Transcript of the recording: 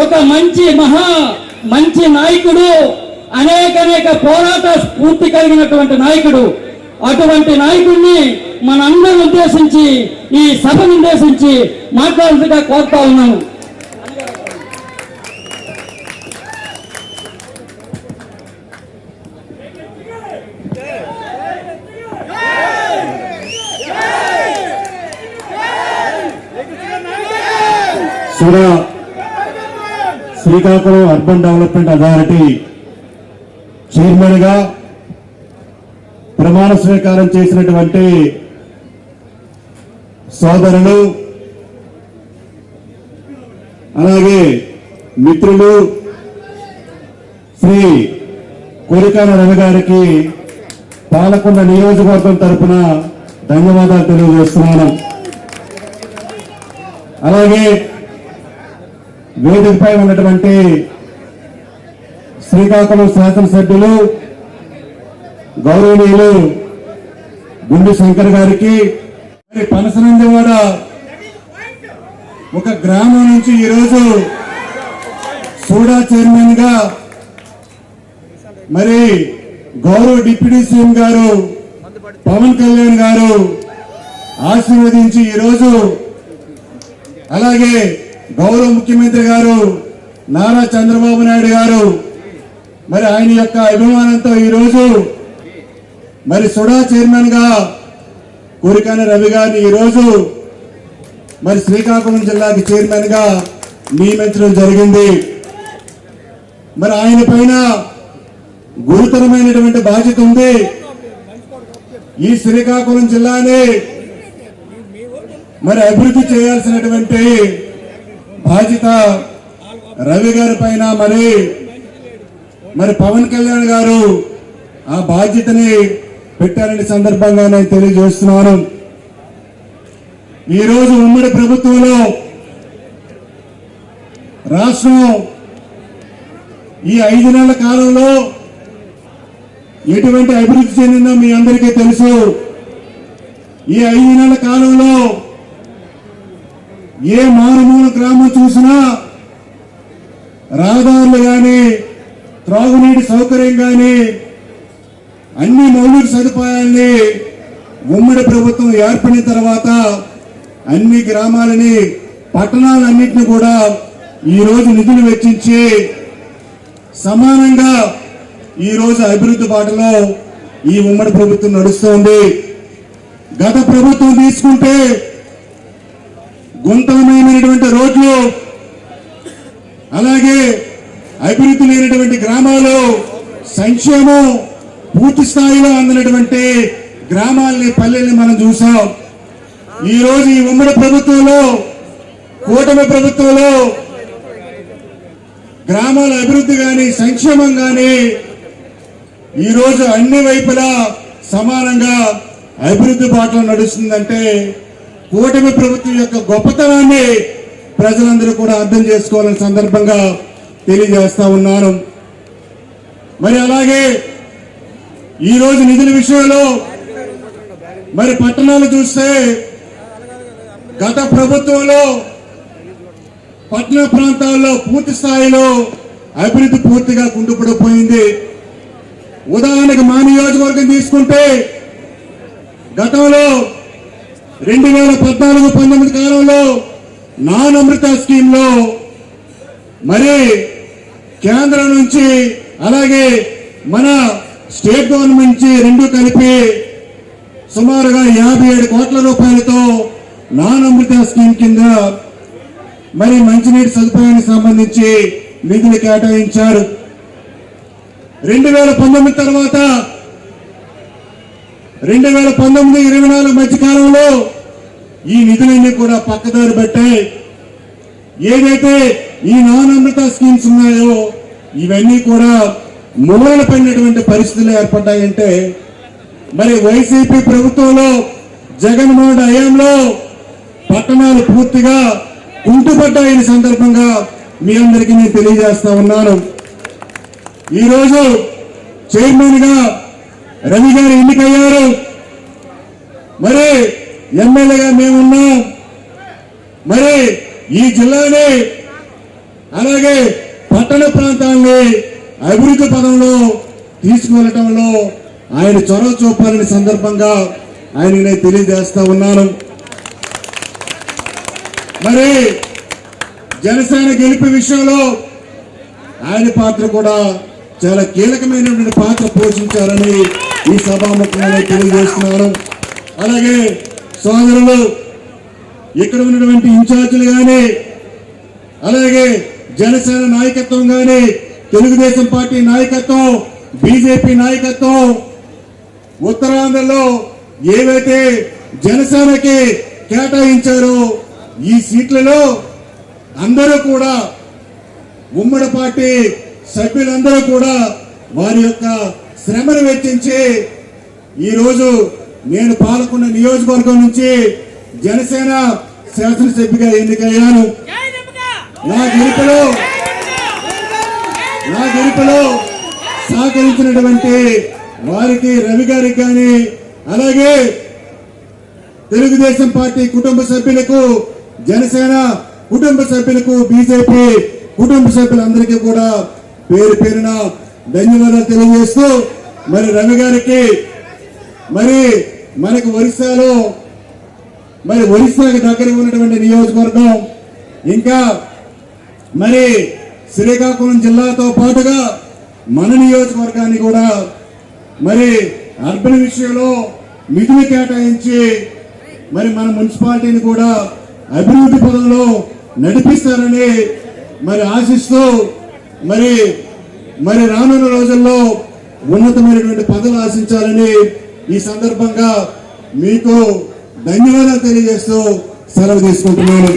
ఒక మంచి మహా మంచి నాయకుడు అనేక అనేక పోరాట స్ఫూర్తి కలిగినటువంటి నాయకుడు. అటువంటి నాయకుడిని మనందరం ఉద్దేశించి ఈ సభను ఉద్దేశించి మాట్లాడుతుగా కోరుతా ఉన్నాను. సురా శ్రీకాకుళం అర్బన్ డెవలప్మెంట్ అథారిటీ చైర్మన్గా ప్రమాణ స్వీకారం చేసినటువంటి సోదరులు అలాగే మిత్రులు శ్రీ కొరికాన రవి గారికి పాలకొండ నియోజకవర్గం తరఫున ధన్యవాదాలు తెలియజేస్తున్నాను. అలాగే వేదికపై ఉన్నటువంటి శ్రీకాకుళం శాసనసభ్యులు గౌరవనీయులు గుండు శంకర్ గారికి మరి పనసనందివాడ ఒక గ్రామం నుంచి ఈరోజు సూడా చైర్మన్గా మరి గౌరవ డిప్యూటీ సీఎం గారు పవన్ కళ్యాణ్ గారు ఆశీర్వదించి ఈరోజు అలాగే గౌరవ ముఖ్యమంత్రి గారు నారా చంద్రబాబు నాయుడు గారు మరి ఆయన యొక్క అభిమానంతో ఈరోజు మరి సుడా చైర్మన్గా కోరికాని రవి గారిని ఈరోజు మరి శ్రీకాకుళం జిల్లాకి చైర్మన్గా నియమించడం జరిగింది. మరి ఆయన పైన గురుతరమైనటువంటి బాధ్యత ఉంది. ఈ శ్రీకాకుళం జిల్లాని మరి అభివృద్ధి చేయాల్సినటువంటి బాధ్యత రవి గారి పైన మరి మరి పవన్ కళ్యాణ్ గారు ఆ బాధ్యతని పెట్టారనే సందర్భంగా నేను తెలియజేస్తున్నాను. ఈరోజు ఉమ్మడి ప్రభుత్వంలో రాష్ట్రం ఈ ఐదు నెలల కాలంలో ఎటువంటి అభివృద్ధి చెందిందో మీ అందరికీ తెలుసు. ఈ ఐదు నెలల కాలంలో ఏ మారుమూల గ్రామం చూసినా రహదారులు కానీ త్రాగునీటి సౌకర్యం కానీ అన్ని మౌలిక సదుపాయాల్ని ఉమ్మడి ప్రభుత్వం ఏర్పడిన తర్వాత అన్ని గ్రామాలని పట్టణాలన్నింటినీ కూడా ఈ రోజు నిధులు వెచ్చించి సమానంగా ఈ రోజు అభివృద్ధి బాటలో ఈ ఉమ్మడి ప్రభుత్వం నడుస్తోంది. గత ప్రభుత్వం తీసుకుంటే గుంతలమైనటువంటి రోడ్లు అలాగే అభివృద్ధి లేనటువంటి గ్రామాలు సంక్షేమం పూర్తి స్థాయిలో అందినటువంటి గ్రామాలని పల్లెల్ని మనం చూసాం. ఈ రోజు ఈ ఉమ్మడి ప్రభుత్వంలో కూటమి ప్రభుత్వంలో గ్రామాల అభివృద్ధి కానీ సంక్షేమం కానీ ఈ రోజు అన్ని వైపులా సమానంగా అభివృద్ధి బాటలో నడుస్తుందంటే కూటమి ప్రభుత్వం యొక్క గొప్పతనాన్ని ప్రజలందరూ కూడా అర్థం చేసుకోవాలని సందర్భంగా తెలియజేస్తా ఉన్నాను. మరి అలాగే ఈ రోజు నిధుల విషయంలో మరి పట్టణాలు చూస్తే గత ప్రభుత్వంలో పట్టణ ప్రాంతాల్లో పూర్తి స్థాయిలో అభివృద్ధి పూర్తిగా కుంటుపడిపోయింది ఉదాహరణకు మా నియోజకవర్గం తీసుకుంటే గతంలో రెండు వేల పద్నాలుగు పంతొమ్మిది కాలంలో నాన్ అమృత స్కీమ్లో మరి కేంద్రం నుంచి అలాగే మన స్టేట్ గవర్నమెంట్ నుంచి రెండు కలిపి సుమారుగా యాభై ఏడు కోట్ల రూపాయలతో నాన్ అమృత స్కీమ్ కింద మరి మంచినీటి సదుపాయానికి సంబంధించి నిధులు కేటాయించారు. రెండు వేల పంతొమ్మిది తర్వాత రెండు వేల పంతొమ్మిది ఇరవై నాలుగు మధ్య కాలంలో ఈ నిధులన్నీ కూడా పక్కదారి పెట్టాయి. ఏదైతే ఈ నాన్ అమృత స్కీమ్స్ ఉన్నాయో ఇవన్నీ కూడా మూలన పడినటువంటి పరిస్థితులు ఏర్పడ్డాయంటే మరి వైసీపీ ప్రభుత్వంలో జగన్మోహన్ హయాంలో పట్టణాలు పూర్తిగా కుంటుపడ్డాయని సందర్భంగా మీ అందరికీ నేను తెలియజేస్తా ఉన్నాను. ఈరోజు చైర్మన్గా రవి గారు ఎన్నికయ్యారు? మరి ఎమ్మెల్యేగా మేమున్నాం. మరి ఈ జిల్లాని అలాగే పట్టణ ప్రాంతాన్ని అభివృద్ధి పదంలో తీసుకువెళ్ళటంలో ఆయన చొరవ చూపాలని సందర్భంగా ఆయన నేను తెలియజేస్తా ఉన్నాను. మరి జనసేన గెలుపు విషయంలో ఆయన పాత్ర కూడా చాలా కీలకమైనటువంటి పాత్ర పోషించారని ఈ సభాముఖంగా తెలియజేస్తున్నాను అలాగే సోదరులు ఇక్కడ ఉన్నటువంటి ఇన్ఛార్జీలు కానీ అలాగే జనసేన నాయకత్వం కానీ తెలుగుదేశం పార్టీ నాయకత్వం బీజేపీ నాయకత్వం ఉత్తరాంధ్రలో ఏవైతే జనసేనకి కేటాయించారో ఈ సీట్లలో అందరూ కూడా ఉమ్మడి పార్టీ సభ్యులందరూ కూడా వారి యొక్క శ్రమను వెచ్చించి ఈరోజు నేను పాల్గొన్న నియోజకవర్గం నుంచి జనసేన శాసనసభ్యుగా ఎన్నికయ్యాను. నా గెలుపులో నా గెలుపులో సహకరించినటువంటి వారికి రవి గారికి కానీ అలాగే తెలుగుదేశం పార్టీ కుటుంబ సభ్యులకు జనసేన కుటుంబ సభ్యులకు బీజేపీ కుటుంబ సభ్యులందరికీ కూడా పేరు పేరున ధన్యవాదాలు తెలియజేస్తూ మరి రవి గారికి మరి మనకు ఒరిస్సాలో మరి ఒరిస్సాకి దగ్గర ఉన్నటువంటి నియోజకవర్గం ఇంకా మరి శ్రీకాకుళం జిల్లాతో పాటుగా మన నియోజకవర్గాన్ని కూడా మరి అర్బన్ విషయంలో నిధులు కేటాయించి మరి మన మున్సిపాలిటీని కూడా అభివృద్ధి పదంలో నడిపిస్తారని మరి ఆశిస్తూ మరి మరి రానున్న రోజుల్లో ఉన్నతమైనటువంటి పదవులు ఆశించాలని ఈ సందర్భంగా మీకు ధన్యవాదాలు తెలియజేస్తూ సెలవు తీసుకుంటున్నాను.